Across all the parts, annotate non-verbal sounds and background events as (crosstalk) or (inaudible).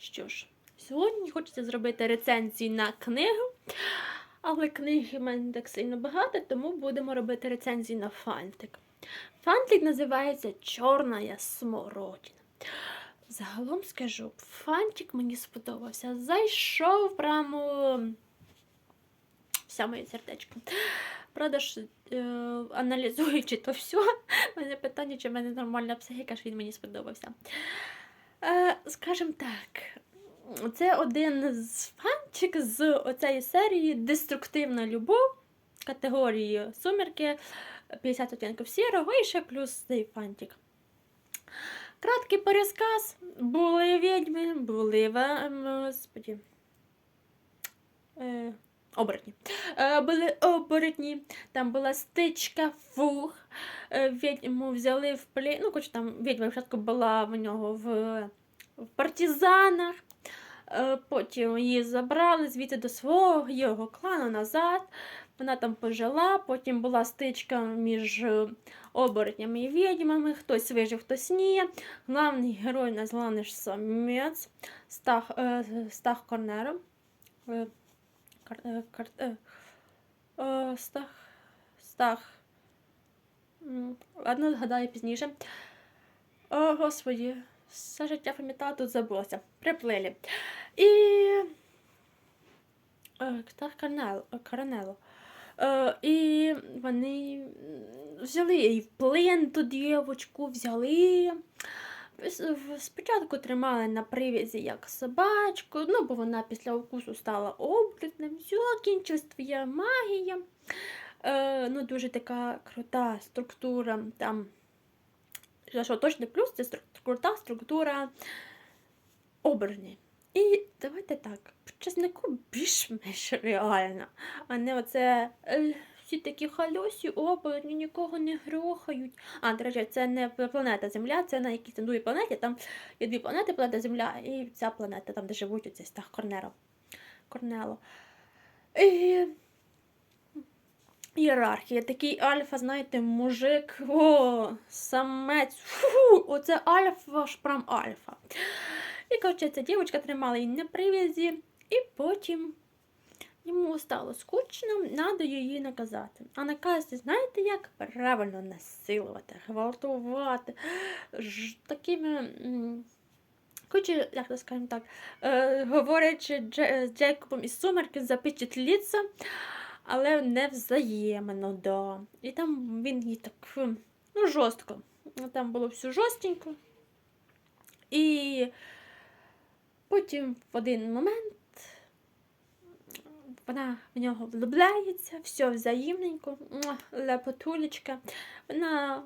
Що ж, сьогодні хочеться зробити рецензію на книгу, але книги в мене так сильно багато, тому будемо робити рецензію на фантик. Фантик називається Чорна смородина. Загалом скажу, фантик мені сподобався. Зайшов прямо в саме сердечко. Правда ж, е, аналізуючи то все, (laughs) мене питання, чи в мене нормальна психіка, що він мені сподобався. Е, скажімо так, це один з фанчик з оцеї серії Деструктивна любов категорії Сумерки 50 оттінків сірого і ще плюс цей фантик. Краткий пересказ. Були відьми, були господі. Оборотні. Е, були оборотні, там була стичка, фух. Е, відьму взяли в плен. Ну, хоч там відьма спочатку була в нього в, в партизанах. Е, Потім її забрали звідти до свого його клану назад. Вона там пожила, потім була стичка між оборотнями і відьмами. Хтось вижив, хтось ні. Главний герой названий ж самець Стах, Стах Корнером. Кар, е, кар, е, е, Стах. Стах. Ладно, згадаю пізніше. О, господі, все життя пам'ятала, тут забулося. Приплили. І. Корнело. Е, і вони взяли і в плен ту дівочку, взяли. Спочатку тримали на привязі як собачку, ну, бо вона після укусу стала оборотнем. Все, кінчилась твоя магія. Е, ну, дуже така крута структура. Там, що точно плюс, це крута структура оберні. І давайте так, по чеснику більш-менш реально, а не оце е, всі такі халюсі, оборотні, нікого не грохають. А, до речі, це не планета Земля, це на якійсь другій планеті. Там є дві планети, планета Земля і ця планета, там, де живуть оцей стах Корнеро. Корнело. І... Ієрархія. Такий альфа, знаєте, мужик, о, самець. Фу, оце альфа, ж прям альфа. І коротше, ця дівчинка тримала її на привязі, і потім йому стало скучно, треба її наказати. А наказати, знаєте як? Правильно насилувати, гвалтувати. Ж, такими. Коротше, як то скажемо так, е, говорячи Дже- з Джейкобом із сумерки, запечатліться, але не взаємно, да. І там він їй так ну, жорстко. Там було все жорстенько. І потім в один момент вона в нього влюбляється, все взаємненько, лепотулечка. Вона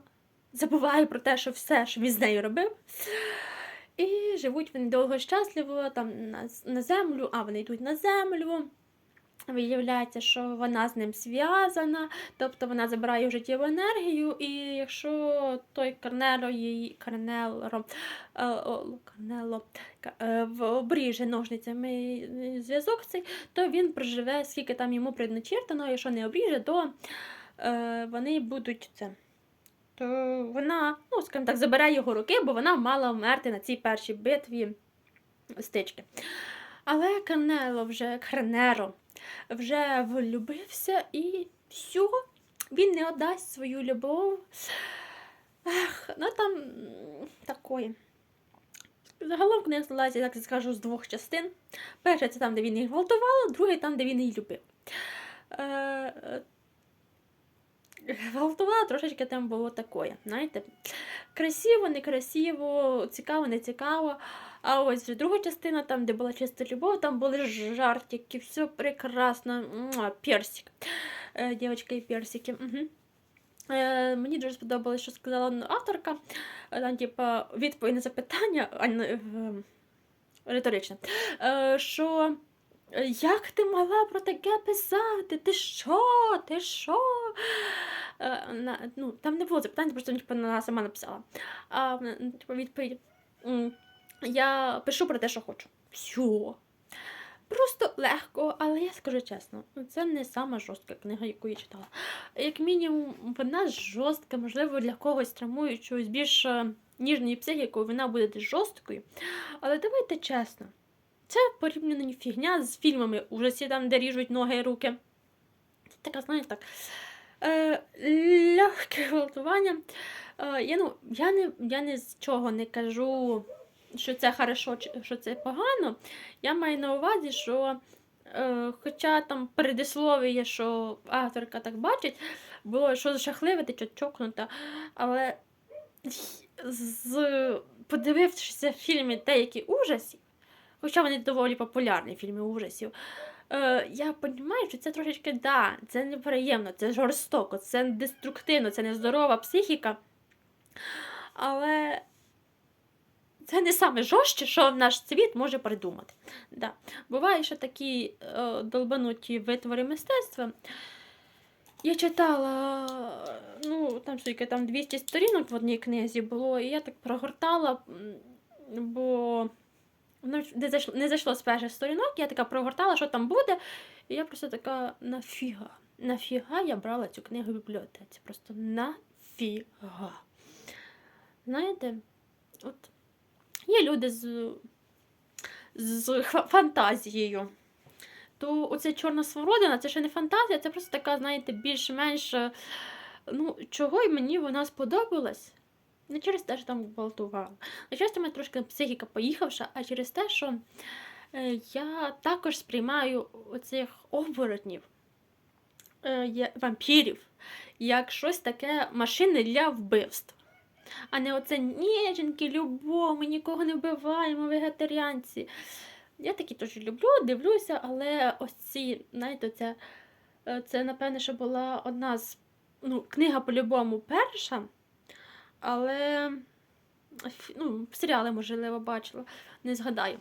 забуває про те, що все, що він з нею робив. І живуть вони довго щасливо, там на, на землю, а вони йдуть на землю. Виявляється, що вона з ним зв'язана, тобто вона забирає життєву енергію, і якщо той Карнело її Карнело, е, Карнело обріже ножницями зв'язок цей, то він проживе, скільки там йому предначертано, якщо не обріже, то е, вони будуть це. То вона, ну, скажімо так, забере його руки, бо вона мала вмерти на цій першій битві стички. Але Карнело вже Карнеро вже влюбився і все, він не отдасть свою любов. Ех, ну там такої. Загалом книга складається, як я скажу, з двох частин. Перша це там, де він її гвалтував, другий там, де він її любив. Е, е, Гвалтувала трошечки там було таке, знаєте. Красиво, некрасиво, цікаво, не цікаво. А ось вже друга частина, там, де була чиста любов, там були жартики, все прекрасно. Персик. Е, Дівчинка і персики. Угу. Мені дуже сподобалось, що сказала авторка. Е, Там, типа, відповідь на запитання, а е, риторичне. Що як ти мала про таке писати? Ти що? Ти що? На, ну, там не було запитань, просто типу, вона сама написала. А типу, відповідь. Я пишу про те, що хочу. Все. Просто легко, але я скажу чесно, це не сама жорстка книга, яку я читала. Як мінімум, вона жорстка, можливо, для когось травмуючого більш е, ніжною психікою, вона буде десь жорсткою. Але давайте чесно, Це порівняно фігня з фільмами ужасів, там, де ріжуть ноги і руки. Це така, знаєте, так. Е, легке гвалтування. Е, я, ну, я, не, я ні з чого не кажу, що це хорошо, що це погано. Я маю на увазі, що е, хоча там передислові є, що авторка так бачить, було що жахливе, ти чокнута, але з, подивившися фільми деякі ужасів, хоча вони доволі популярні фільми ужасів, е, я розумію, що це трошечки да, це неприємно, це жорстоко, це деструктивно, це нездорова психіка. Але це не саме жорстче, що наш світ може придумати. Да. Буває, що такі е, долбануті витвори мистецтва. Я читала, ну, там скільки там 200 сторінок в одній книзі було, і я так прогортала, бо воно не зайшло, не зайшло з перших сторінок, я така прогортала, що там буде. І я просто така нафіга. Нафіга я брала цю книгу в бібліотеці. Просто нафіга. Знаєте, от є люди з, з фантазією. То оце чорна смородина, це ще не фантазія, це просто така, знаєте, більш-менш. е, Ну, чого й мені вона сподобалась. Не через те, що там гвалтувала. Не через те, мене трошки психіка поїхавша, а через те, що е, я також сприймаю оцих оборотнів, е, вампірів, як щось таке машини для вбивств. А не оце ніженьки, любов, ми нікого не вбиваємо, вегетаріанці. Я такі теж люблю, дивлюся, але ось ці, знаєте, це, це напевне, що була одна з ну, книга по-любому перша, але ну, серіали, можливо, бачила, не згадаю.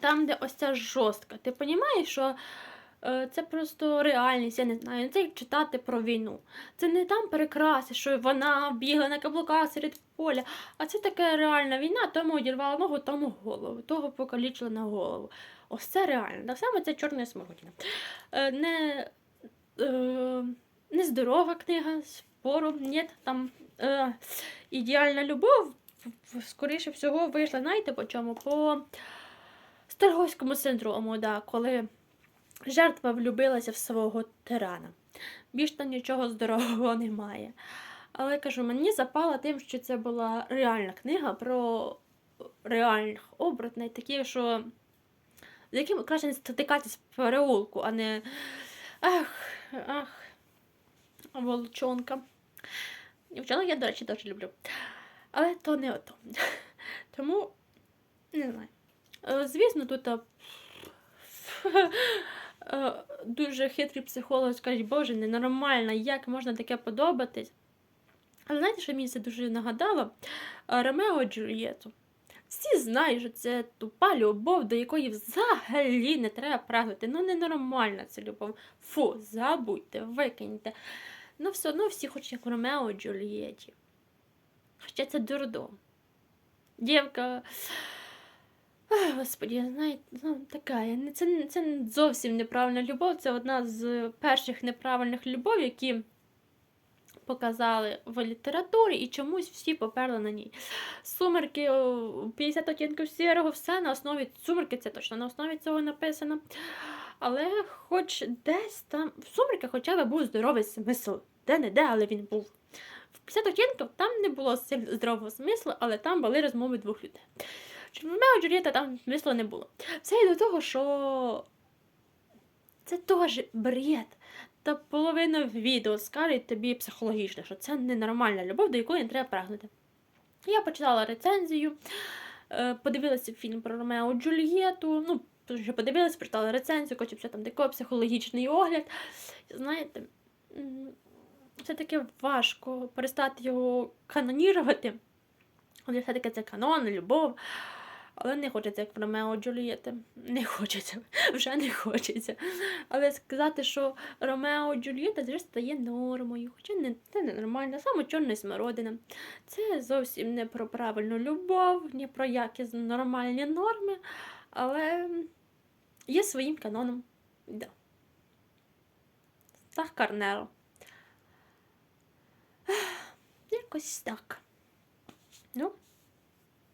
Там, де ось ця жорстка. Ти розумієш, що це просто реальність, я не знаю. Це як читати про війну. Це не там перекраси, що вона бігла на каблуках серед поля, а це така реальна війна, тому одірвала ногу, тому голову, того покалічила на голову. Ось це реально. Так само це чорна смородина. Е, не, е, нездорова книга, спору, ні, там е, ідеальна любов, скоріше всього, вийшла, знаєте, по чому? По Старгойському синдрому, да, коли жертва влюбилася в свого тирана. Більш там нічого здорового (laughs) немає. Але кажу, мені запала тим, що це була реальна книга про реальних оборотней, такі, що з яким краще не стикатись в переулку, а не ах, ах, волчонка. Дівчонок я, до речі, дуже люблю. Але то не ото. (laughs) Тому не знаю. Е, Звісно, тут (laughs) дуже хитрий психолог скаже, боже, ненормально, як можна таке подобатись. Але знаєте, що мені це дуже нагадало? Е, Ромео Джульєту. Всі знають, що це тупа любов, до якої взагалі не треба прагнути. Ну, ненормальна ця любов. Фу, забудьте, викиньте. Ну, все одно всі хочуть як Ромео Джульєті. Хоча це дурдом. Дівка. Господі, знаєте, ну, така, це, це зовсім неправильна любов, це одна з перших неправильних любов, які показали в літературі, і чомусь всі поперли на ній. Сумерки, о, 50 оттінків сірого, все на основі сумерки, це точно на основі цього написано. Але хоч десь там, в сумерках хоча б був здоровий смисл. Де-не-де, але він був. В 50 оттінків там не було здорового смислу, але там були розмови двох людей. Ромео і Джульєта там смислу не було. Все і до того, що це теж бред. Та половина відео скажуть тобі психологічно, що це ненормальна любов, до якої не треба прагнути. Я почитала рецензію, е, подивилася фільм про Ромео Джульєту. Ну, що подивилася, прочитала рецензію, хоча там такий психологічний огляд. Знаєте, все-таки важко перестати його канонірувати. Але все-таки це канон, любов. Але не хочеться, як в Ромео Джульєти. Не хочеться, (laughs) вже не хочеться. Але сказати, що Ромео і Джульєта вже стає нормою. Хоча не, це не нормально, саме чорна смородина. Це зовсім не про правильну любов, ні про якісь нормальні норми, але є своїм каноном. Да. Так, Карнеро. Якось так. Ну,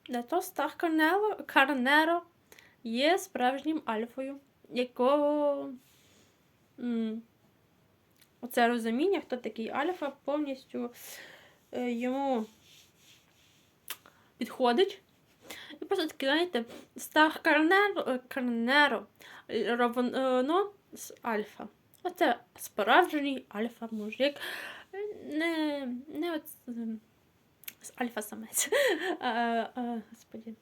для того Стах Карнеро, Карнеро є справжнім альфою, якого оце розуміння, хто такий альфа, повністю е, йому підходить. І просто таки, знаєте, став карнеро, карнеро равно з альфа. Оце справжній альфа-мужик. Не, не от, альфа-самець. (laughs) Господі.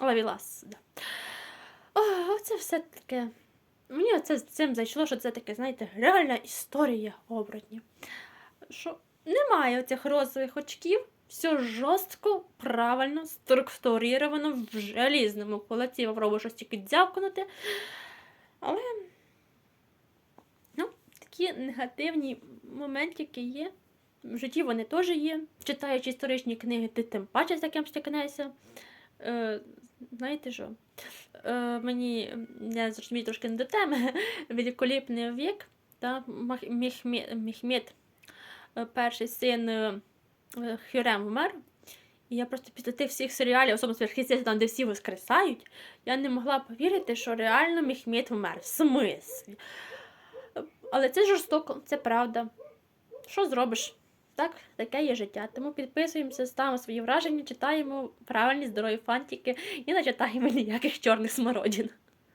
Лавілас, да. О, оце все таке. Мені оце з цим зайшло, що це таке, знаєте, реальна історія оборотнів. Що немає оцих розових очків, все жорстко, правильно, структурировано в желізному кулаці. Попробую щось тільки дзявкнути. Але ну, такі негативні моментики є. В житті вони теж є. Читаючи історичні книги, ти тим паче з таким стикнешся. Е, знаєте що? Е, мені я зрозумію трошки не до теми. (laughs) Великолепний вік, та Мехмед, е, перший син е, Хюрем вмер. І я просто після тих всіх серіалів, особливо сверхъестественного, там, де всі воскресають, я не могла повірити, що реально Мехмед вмер. В Але це жорстоко, це правда. Що зробиш? Так, таке є життя. Тому підписуємося, ставимо свої враження, читаємо правильні здорові фантики і не читаємо ніяких чорних смородин.